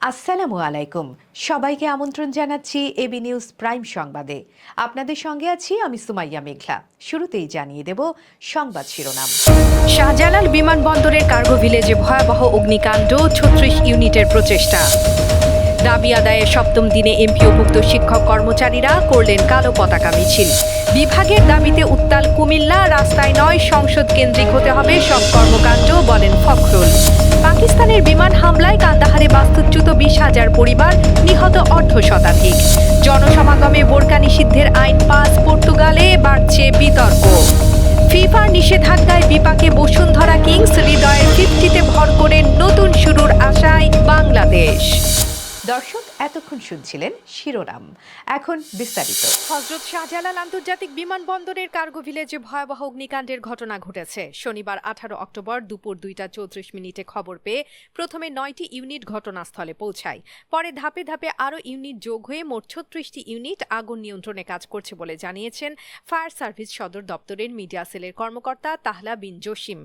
আসসালামু আলাইকুম। সবাইকে আমন্ত্রণ জানাচ্ছি এবি নিউজ প্রাইম সংবাদে। আপনাদের সঙ্গে আছি আমি সুমাইয়া মেঘলা। শুরুতেই জানিয়ে দেব সংবাদ শিরোনাম। শাহজালাল বিমানবন্দরের কার্গো ভিলেজে ভয়াবহ অগ্নিকাণ্ড, ছত্রিশ ইউনিটের প্রচেষ্টা। দাবি আদায়ের সপ্তম দিনে এমপিওভুক্ত শিক্ষক কর্মচারীরা করলেন কালো পতাকা মিছিল। বিভাগের দাবিতে উত্তাল কুমিল্লা, রাস্তায় নয় সংসদ কেন্দ্রিক হতে হবে, সব কর্মকাণ্ড বলেন ফখরুল। পাকিস্তানের বিমান হামলায় কান্দাহারে বাস্তুচ্যুত বিশ হাজার পরিবার নিহত অর্ধ শতাধিক। জনসমাগমে বোরকা নিষিদ্ধের আইন পাস পর্তুগালে বাড়ছে বিতর্ক। ফিফার নিষেধাজ্ঞায় বিপাকে বসুন্ধরা কিংস হৃদয়ের ফিফটিতে ভর করে নতুন শুরুর আশায় বাংলাদেশ। দর্শক এতক্ষণ শুনছিলেন শিরোনাম। এখন বিস্তারিত। হজরত শাহজালাল আন্তর্জাতিক বিমানবন্দরের কার্গো ভিলেজে ভয়াবহ অগ্নিকাণ্ডের ঘটনা ঘটেছে। শনিবার আঠারো অক্টোবর দুপুর দুইটা চৌত্রিশ মিনিটে খবর পেয়ে প্রথমে নয়টি ইউনিট ঘটনাস্থলে পৌঁছায়। পরে ধাপে ধাপে আরও ইউনিট যোগ হয়ে মোট ছত্রিশটি ইউনিট আগুন নিয়ন্ত্রণে কাজ করছে বলে জানিয়েছেন ফায়ার সার্ভিস সদর দপ্তরের মিডিয়া সেলের কর্মকর্তা তাহলা বিন জসিম।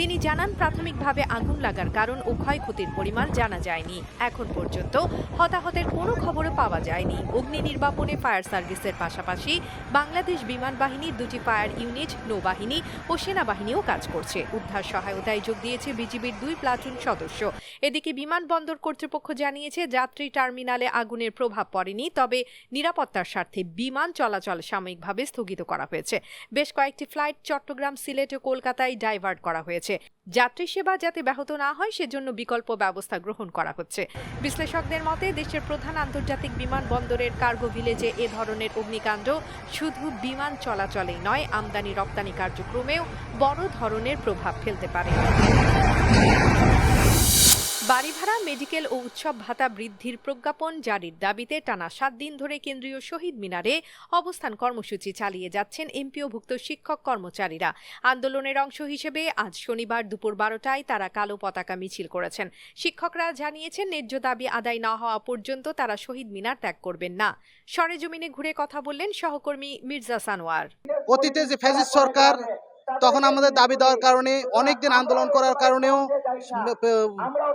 তিনি জানান, প্রাথমিকভাবে আগুন লাগার কারণ ও ক্ষয়ক্ষতির পরিমাণ জানা যায়নি। এখন পর্যন্ত হতাহতের কোনো খবরও পাওয়া যায়নি। অগ্নি নির্বাপনে ফায়ার সার্ভিসের পাশাপাশি বাংলাদেশ বিমান বাহিনীর দুটি ফায়ার ইউনিট, নৌবাহিনী ও সেনাবাহিনীও কাজ করছে। উদ্ধার সহায়তায় যোগ দিয়েছে বিজিবির দুই প্লাটুন সদস্য। এদিকে বিমানবন্দর কর্তৃপক্ষ জানিয়েছে, যাত্রী টার্মিনালে আগুনের প্রভাব পড়েনি, তবে নিরাপত্তার স্বার্থে বিমান চলাচল সাময়িকভাবে স্থগিত করা হয়েছে। বেশ কয়েকটি ফ্লাইট চট্টগ্রাম, সিলেট ও কলকাতায় ডাইভার্ট করা হয়েছে। যাত্রী সেবা যাতে ব্যাহত না হয়, সেজন্য বিকল্প ব্যবস্থা গ্রহণ করা হচ্ছে। বিশ্লেষকদের মতে, দেশের প্রধান আন্তর্জাতিক বিমানবন্দরের কার্গো ভিলেজে এ ধরনের অগ্নিকাণ্ড শুধু বিমান চলাচলেই নয় আমদানি রপ্তানি কার্যক্রমেও বড় ধরনের প্রভাব ফেলতে পারে। বাড়ি ভাড়া মেডিকেল ও উৎসব ভাতা বৃদ্ধির প্রজ্ঞাপন জারির দাবিতে টানা সাত দিন ধরে কেন্দ্রীয় শহীদ মিনারে অবস্থান কর্মসূচি চালিয়ে যাচ্ছেন এমপিওভুক্ত শিক্ষক কর্মচারীরা। আন্দোলনের অংশ হিসেবে আজ শনিবার দুপুর বারোটায় তারা কালো পতাকা মিছিল করেছেন। শিক্ষকরা জানিয়েছেন, ন্যায্য দাবি আদায় না হওয়া পর্যন্ত তারা শহীদ মিনার ত্যাগ করবেন না। সরেজমিনে ঘুরে কথা বললেন সহকর্মী মির্জা সানোয়ার। অতীতে যে সরকার তখন আমাদের দাবি দেওয়ার কারণে অনেক দিন আন্দোলন করার কারণেও,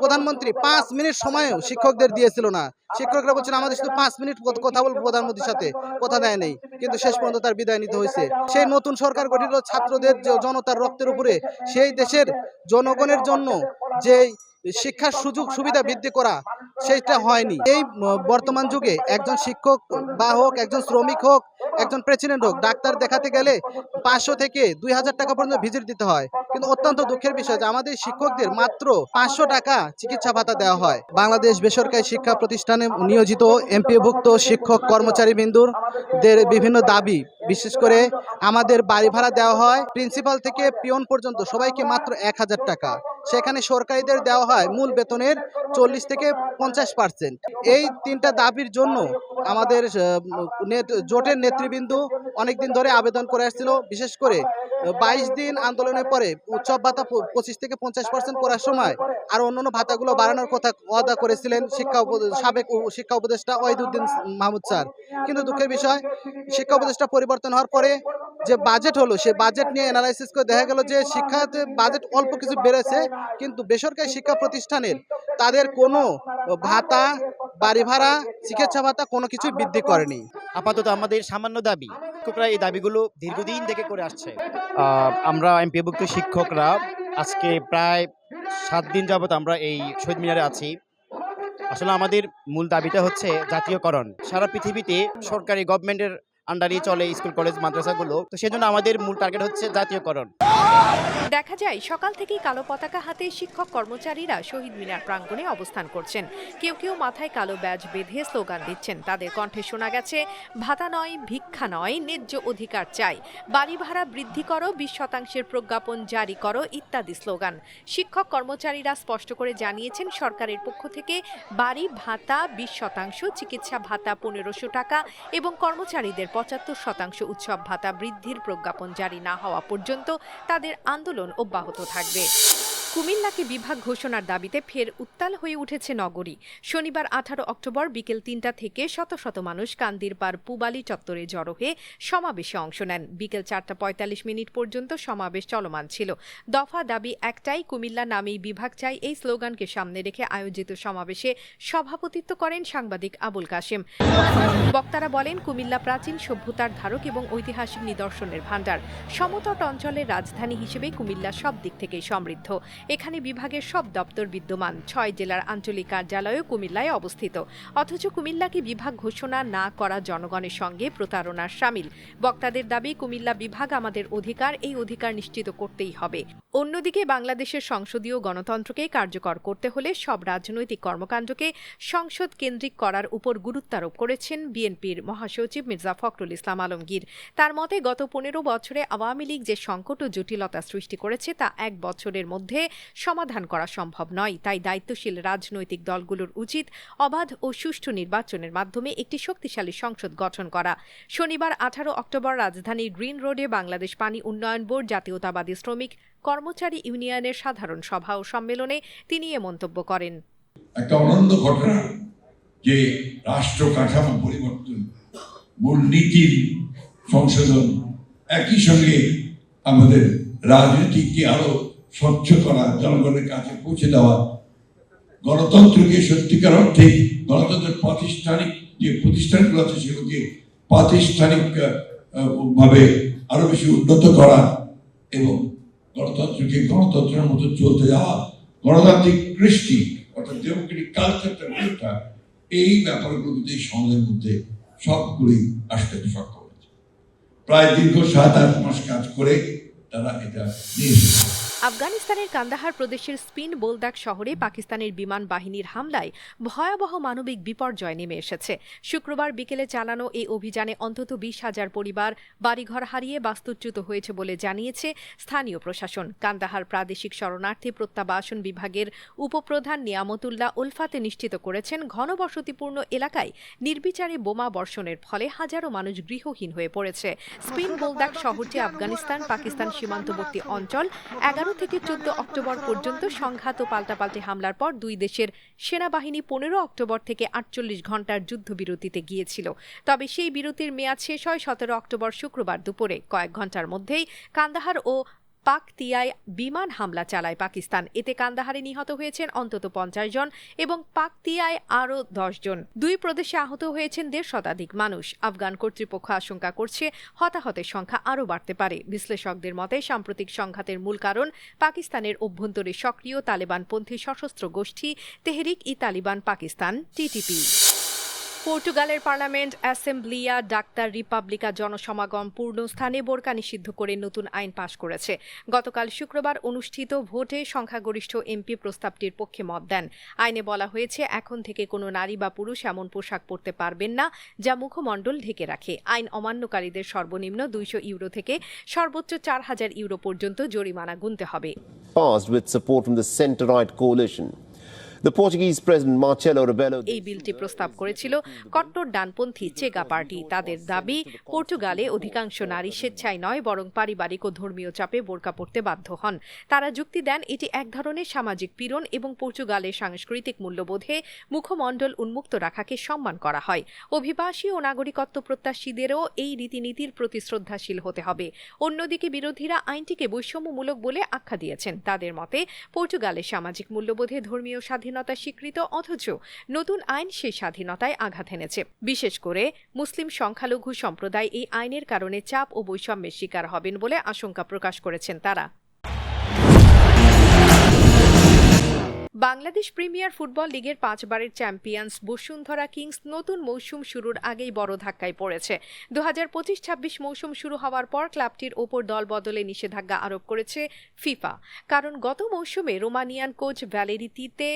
প্রধানমন্ত্রী পাঁচ মিনিট সময়ও শিক্ষকদের দিয়েছিল না। শিক্ষকরা বলছেন আমাদের শুধু পাঁচ মিনিট কথা বলব প্রধানমন্ত্রীর সাথে, কথা দেয় নেই। কিন্তু শেষ পর্যন্ত তার বিদায় নিতে হয়েছে। সেই নতুন সরকার গঠিত ছাত্রদের জনতার রক্তের উপরে, সেই দেশের জনগণের জন্য যে শিক্ষার সুযোগ সুবিধা বৃদ্ধি করা সেটা হয়নি। এই বর্তমান যুগে একজন শিক্ষক বা হোক একজন শ্রমিক হোক একজন প্রেসিডেন্ট হোক ডাক্তার দেখাতে গেলে পাঁচশো থেকে দুই হাজার টাকা পর্যন্ত ভিজিট দিতে হয়। কিন্তু অত্যন্ত দুঃখের বিষয় যে আমাদের শিক্ষকদের মাত্র পাঁচশো টাকা চিকিৎসা ভাতা দেওয়া হয়। বাংলাদেশ বেসরকারি শিক্ষা প্রতিষ্ঠানে নিয়োজিত এমপিভুক্ত শিক্ষক কর্মচারী বিন্দুর দের বিভিন্ন দাবি বিশেষ করে আমাদের বাড়ি ভাড়া দেওয়া হয়। প্রিন্সিপাল থেকে পিয়ন পর্যন্ত সবাইকে মাত্র এক হাজার টাকা। সেখানে সরকারিদের দেওয়া হয় মূল বেতনের চল্লিশ থেকে পঞ্চাশ পার্সেন্ট এই তিনটা দাবির জন্য আমাদের জোটের নেতৃবৃন্দ অনেকদিন ধরে আবেদন করে আসছিল। বিশেষ করে বাইশ দিন আন্দোলনের পরে উৎসব ভাতা পঁচিশ থেকে পঞ্চাশ পার্সেন্ট করার সময় আর অন্যান্য ভাতাগুলো বাড়ানোর কথা ওয়াদা করেছিলেন শিক্ষা সাবেক শিক্ষা উপদেষ্টা ওয়াহিদুদ্দিন মাহমুদ স্যার। কিন্তু দুঃখের বিষয়, শিক্ষা উপদেষ্টা পরিবর্তন হওয়ার পরে যে বাজেট হলো সেই বাজেট নিয়ে অ্যানালাইসিস করে দেখা গেল যে শিক্ষাতে বাজেট অল্প কিছু বেড়েছে কিন্তু বেসরকারি শিক্ষা প্রতিষ্ঠানের তাদের কোনো ভাতা বাড়ি ভাড়া চিকিৎসা ভাতা কোনো কিছুই বৃদ্ধি করেনি। আপাতত আমাদের সামান্য দাবি শিক্ষকরা এই দাবিগুলো দীর্ঘদিন থেকে করে আসছে। আমরা এমপিভুক্ত শিক্ষকরা আজকে প্রায় সাত দিন যাবত আমরা এই শহীদ মিনারে আছি। আসলে আমাদের মূল দাবিটা হচ্ছে জাতীয়করণ। সারা পৃথিবীতে সরকারি গভর্নমেন্টের আন্ডারই চলে স্কুল, কলেজ, মাদ্রাসাগুলো। তো সেজন্য আমাদের মূল টার্গেট হচ্ছে জাতীয়করণ। দেখা যায়, সকাল থেকেই কালো পতাকা হাতে শিক্ষক কর্মচারীরা শহীদ মিনার প্রাঙ্গণে অবস্থান করছেন। কেউ কেউ মাথায় কালো ব্যাজ বেঁধে স্লোগান দিচ্ছেন। তাদের কণ্ঠে শোনা গেছে, ভাতা নয়, ভিক্ষা নয়, ন্যায্য অধিকার চাই। বাড়ি ভাড়া বৃদ্ধি করো, বিশ শতাংশের প্রজ্ঞাপন জারি করো, ইত্যাদি স্লোগান। শিক্ষক কর্মচারীরা স্পষ্ট করে জানিয়েছেন, সরকারের পক্ষ থেকে বাড়ি ভাতা, বিশ শতাংশ, চিকিৎসা ভাতা পনেরোশো টাকা এবং কর্মচারীদের পঁচাত্তর শতাংশ উৎসব ভাতা বৃদ্ধির প্রজ্ঞাপন জারি না হওয়া পর্যন্ত তাদের আন্দোলন অব্যাহত থাকবে। কুমিল্লাকে বিভাগ ঘোষণার দাবিতে ফের উত্তাল হয়ে উঠেছে নগরী। শনিবার আঠারো অক্টোবর বিকেল তিনটা থেকে শত শত মানুষ কান্দির পার পুবালি চত্বরে জড়ো হয়ে সমাবেশে অংশ নেন। বিকেল চারটা পঁয়তাল্লিশ মিনিট পর্যন্ত সমাবেশ চলমান ছিল। দফা দাবি একটাই, কুমিল্লা নামেই বিভাগ চাই এই স্লোগানকে সামনে রেখে আয়োজিত সমাবেশে সভাপতিত্ব করেন সাংবাদিক আবুল কাশেম। বক্তারা বলেন, কুমিল্লা প্রাচীন সভ্যতার ধারক এবং ঐতিহাসিক নিদর্শনের ভাণ্ডার। সমতট অঞ্চলের রাজধানী হিসেবে কুমিল্লা সব দিক থেকেই সমৃদ্ধ। এখানে বিভাগের সব দপ্তর বিদ্যমান। ছয় জেলার আঞ্চলিক কার্যালয়ও কুমিল্লায় অবস্থিত। অথচ কুমিল্লাকে বিভাগ ঘোষণা না করা জনগণের সঙ্গে প্রতারণার সামিল। বক্তাদের দাবি, কুমিল্লা বিভাগ আমাদের অধিকার, এই অধিকার নিশ্চিত করতেই হবে। অন্যদিকে বাংলাদেশের সংসদীয় গণতন্ত্রকে কার্যকর করতে হলে সব রাজনৈতিক কর্মকাণ্ডকে সংসদ কেন্দ্রিক করার উপর গুরুত্বারোপ করেছেন বিএনপির মহাসচিব মির্জা ফখরুল ইসলাম আলমগীর। তার মতে, গত পনেরো বছরে আওয়ামী লীগ যে সংকট ও জটিলতা সৃষ্টি করেছে তা এক বছরের মধ্যে সমাধান করা সম্ভব নয়। তাই দায়িত্বশীল রাজনৈতিক দলগুলোর উচিত অবাধ ও সুষ্ঠু নির্বাচনের মাধ্যমে একটি শক্তিশালী সংসদ গঠন করা। শনিবার আঠারো অক্টোবর রাজধানীর গ্রিন রোডে বাংলাদেশ পানি উন্নয়ন বোর্ড জাতীয়তাবাদী শ্রমিক কর্মচারী ইউনিয়নের সাধারণ সভা ও সম্মেলনে তিনি এ মন্তব্য করেন। একটা অনন্য ঘটনা যে রাষ্ট্র কাঠামো পরিবর্তন, মূলনীতির সংশোধন, একই সঙ্গে আমাদের রাজনীতিকে আরও স্বচ্ছ করা জনগণের কাছে পৌঁছে দেওয়া গণতন্ত্রকে সত্যিকার অর্থে গণতন্ত্রের প্রাতিষ্ঠানিক যে প্রতিষ্ঠানগুলো আছে সেগুলোকে প্রাতিষ্ঠানিক ভাবে আরও বেশি উন্নত করা এবং গণতন্ত্রকে গণতন্ত্রের মতো চলতে যাওয়া, গণতান্ত্রিক কৃষ্টি অর্থাৎ ডেমোক্রেটিক কালচারটা এই ব্যাপারগুলো কিন্তু এই সমাজের মধ্যে সবগুলি আসতে সক্ষম হয়েছে। প্রায় দীর্ঘ সাত আট মাস কাজ করে তারা এটা নিয়ে আফগানিস্তানের কান্দাহার প্রদেশের স্পিন বোলদাক শহরে পাকিস্তানের বিমান বাহিনীর হামলায় ভয়াবহ মানবিক বিপর্যয় নেমে এসেছে। শুক্রবার বিকেলে চালানো এই অভিযানে অন্তত বিশ হাজার পরিবার বাড়িঘর হারিয়ে বাস্তুচ্যুত হয়েছে বলে জানিয়েছে স্থানীয় প্রশাসন। কান্দাহার প্রাদেশিক শরণার্থী প্রত্যাবাসন বিভাগের উপপ্রধান নিয়ামতুল্লাহ উলফাতে নিশ্চিত করেছেন, ঘনবসতিপূর্ণ এলাকায় নির্বিচারে বোমা বর্ষণের ফলে হাজারো মানুষ গৃহহীন হয়ে পড়েছে। স্পিন বোলদাক শহরটি আফগানিস্তান পাকিস্তান সীমান্তবর্তী অঞ্চল, এগারো থেকে চোদ্দ অক্টোবর পর্যন্ত সংঘাত ও পাল্টাপাল্টি হামলার পর দুই দেশের সেনাবাহিনী পনেরো অক্টোবর থেকে আটচল্লিশ ঘণ্টার যুদ্ধবিরতিতে গিয়েছিল। তবে সেই বিরতির মেয়াদ শেষ হয় সতেরো অক্টোবর শুক্রবার দুপুরে। কয়েক ঘণ্টার মধ্যেই কান্দাহার ও পাকতিয়ায় বিমান হামলা চালায় পাকিস্তান। এতে কান্দাহারে নিহত হয়েছেন অন্তত পঞ্চাশ জন এবং পাক পাকতিয়ায় আরও দশ জন। দুই প্রদেশে আহত হয়েছেন দেড় শতাধিক মানুষ। আফগান কর্তৃপক্ষ আশঙ্কা করছে হতাহতের সংখ্যা আরও বাড়তে পারে। বিশ্লেষকদের মতে, সাম্প্রতিক সংঘাতের মূল কারণ পাকিস্তানের অভ্যন্তরে সক্রিয় তালেবানপন্থী সশস্ত্র গোষ্ঠী তেহরিক ই তালিবান পাকিস্তান, টিটিপি। পর্তুগালের পার্লামেন্ট অ্যাসেম্বলিয়া ডাক্তার রিপাবলিকা জনসমাগম পূর্ণ স্থানে বোরকা নিষিদ্ধ করে নতুন আইন পাশ করেছে। গতকাল শুক্রবার অনুষ্ঠিত ভোটে সংখ্যাগরিষ্ঠ এমপি প্রস্তাবটির পক্ষে মত দেন। আইনে বলা হয়েছে, এখন থেকে কোনো নারী বা পুরুষ এমন পোশাক পরতে পারবেন না, যা মুখমণ্ডল ঢেকে রাখে। আইন অমান্যকারীদের সর্বনিম্ন দুইশো ইউরো থেকে সর্বোচ্চ চার হাজার ইউরো পর্যন্ত জরিমানা গুনতে হবে. এই বিলটি প্রস্তাব করেছিল কট্টর ডানপন্থী চেগা পার্টি। তাদের দাবি, পর্তুগালে অধিকাংশ নারী স্বেচ্ছায় নয়, বরং পারিবারিক ও ধর্মীয় চাপে বোরকা পড়তে বাধ্য হন। তারা যুক্তি দেন, এটি এক ধরনের সামাজিক পীড়ন এবং পর্তুগালের সাংস্কৃতিক মূল্যবোধে মুখমণ্ডল উন্মুক্ত রাখাকে সম্মান করা হয়। অভিবাসী ও নাগরিকত্ব প্রত্যাশীদেরও এই রীতিনীতির প্রতি শ্রদ্ধাশীল হতে হবে। অন্যদিকে বিরোধীরা আইনটিকে বৈষম্যমূলক বলে আখ্যা দিয়েছেন। তাদের মতে, পর্তুগালের সামাজিক মূল্যবোধে ধর্মীয় স্বাধীনতা স্বীকৃত অথচ নতুন আইন সেই স্বাধীনতায় আঘাত এনেছে। বিশেষ করে মুসলিম সংখ্যালঘু সম্প্রদায় এই আইনের কারণে চাপ ও বৈষম্যের শিকার হবেন বলে আশঙ্কা প্রকাশ করেছেন তারা। বাংলাদেশ প্রিমিয়ার ফুটবল লিগের পাঁচবারের চ্যাম্পিয়ন্স বসুন্ধরা কিংস নতুন মৌসুম শুরুর আগেই বড় ধাক্কায় পড়েছে। দু হাজার পঁচিশ ছাব্বিশ মৌসুম শুরু হওয়ার পর ক্লাবটির ওপর দল বদলে নিষেধাজ্ঞা আরোপ করেছে ফিফা। কারণ গত মৌসুমে রোমানিয়ান কোচ ভ্যালেরিতিতে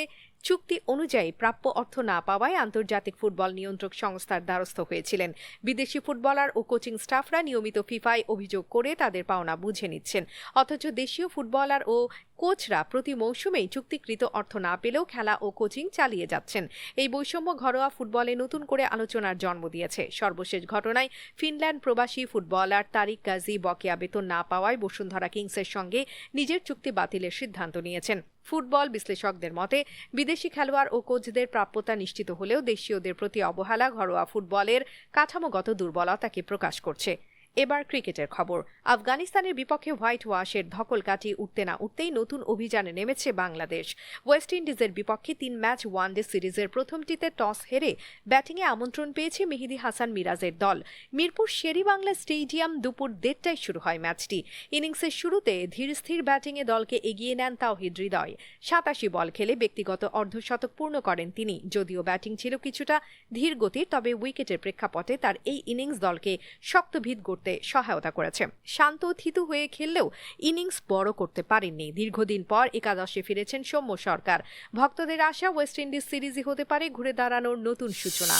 চুক্তি অনুযায়ী প্রাপ্য অর্থ না পাওয়ায় আন্তর্জাতিক ফুটবল নিয়ন্ত্রক সংস্থার দ্বারস্থ হয়েছিলেন। বিদেশি ফুটবলার ও কোচিং স্টাফরা নিয়মিত ফিফায় অভিযোগ করে তাদের পাওনা বুঝে নিচ্ছেন। অথচ দেশীয় ফুটবলার ও কোচরা প্রতি মৌসুমেই চুক্তিকৃত অর্থ না পেলেও খেলা ও কোচিং চালিয়ে যাচ্ছেন। এই বৈষম্য ঘরোয়া ফুটবলে নতুন করে আলোচনার জন্ম দিয়েছে। সর্বশেষ ঘটনায় ফিনল্যান্ড প্রবাসী ফুটবলার তারিক গাজী বকেয়া বেতন না পাওয়ায় বসুন্ধরা কিংসের সঙ্গে নিজের চুক্তি বাতিলের সিদ্ধান্ত নিয়েছেন। ফুটবল বিশ্লেষকদের মতে, বিদেশি খেলোয়াড় ও কোচদের প্রাপ্যতা নিশ্চিত হলেও দেশীয়দের প্রতি অবহেলা ঘরোয়া ফুটবলের কাঠামোগত দুর্বলতাকে প্রকাশ করছে। এবার ক্রিকেটের খবর। আফগানিস্তানের বিপক্ষে হোয়াইট ওয়াশের ধকল কাটিয়ে উঠতে না উঠতেই নতুন অভিযানে নেমেছে বাংলাদেশ। ওয়েস্ট ইন্ডিজের বিপক্ষে তিন ম্যাচ ওয়ানডে সিরিজের প্রথমটিতে টস হেরে ব্যাটিংয়ে আমন্ত্রণ পেয়েছে মেহেদি হাসান মিরাজের দল। মিরপুর শেরিবাংলা স্টেডিয়াম দুপুর দেড়টায় শুরু হয় ম্যাচটি। ইনিংসের শুরুতে ধীরস্থির ব্যাটিংয়ে দলকে এগিয়ে নেন তাওহিদ হৃদয়। সাতাশি বল খেলে ব্যক্তিগত অর্ধশতক পূর্ণ করেন তিনি। যদিও ব্যাটিং ছিল কিছুটা ধীর গতির, তবে উইকেটের প্রেক্ষাপটে তার এই ইনিংস দলকে শক্ত ভিত গড়তে সহায়তা করেছে। শান্ত থিতু হয়ে খেললেও ইনিংস বড় করতে পারেননি। দীর্ঘদিন পর একাদশে ফিরেছেন সৌম্য সরকার। ভক্তদের আশা ওয়েস্ট ইন্ডিজ সিরিজই হতে পারে ঘুরে দাঁড়ানোর নতুন সূচনা।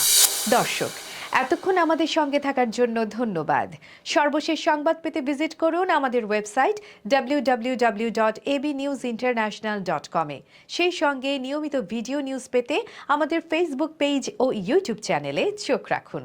দর্শক, এতক্ষণ আমাদের সঙ্গে থাকার জন্য ধন্যবাদ। সর্বশেষ সংবাদ পেতে ভিজিট করুন আমাদের ওয়েবসাইট www.abnewsinternational.com এ। সেই সঙ্গে নিয়মিত ভিডিও নিউজ পেতে আমাদের ফেসবুক পেজ ও ইউটিউব চ্যানেলে চোখ রাখুন।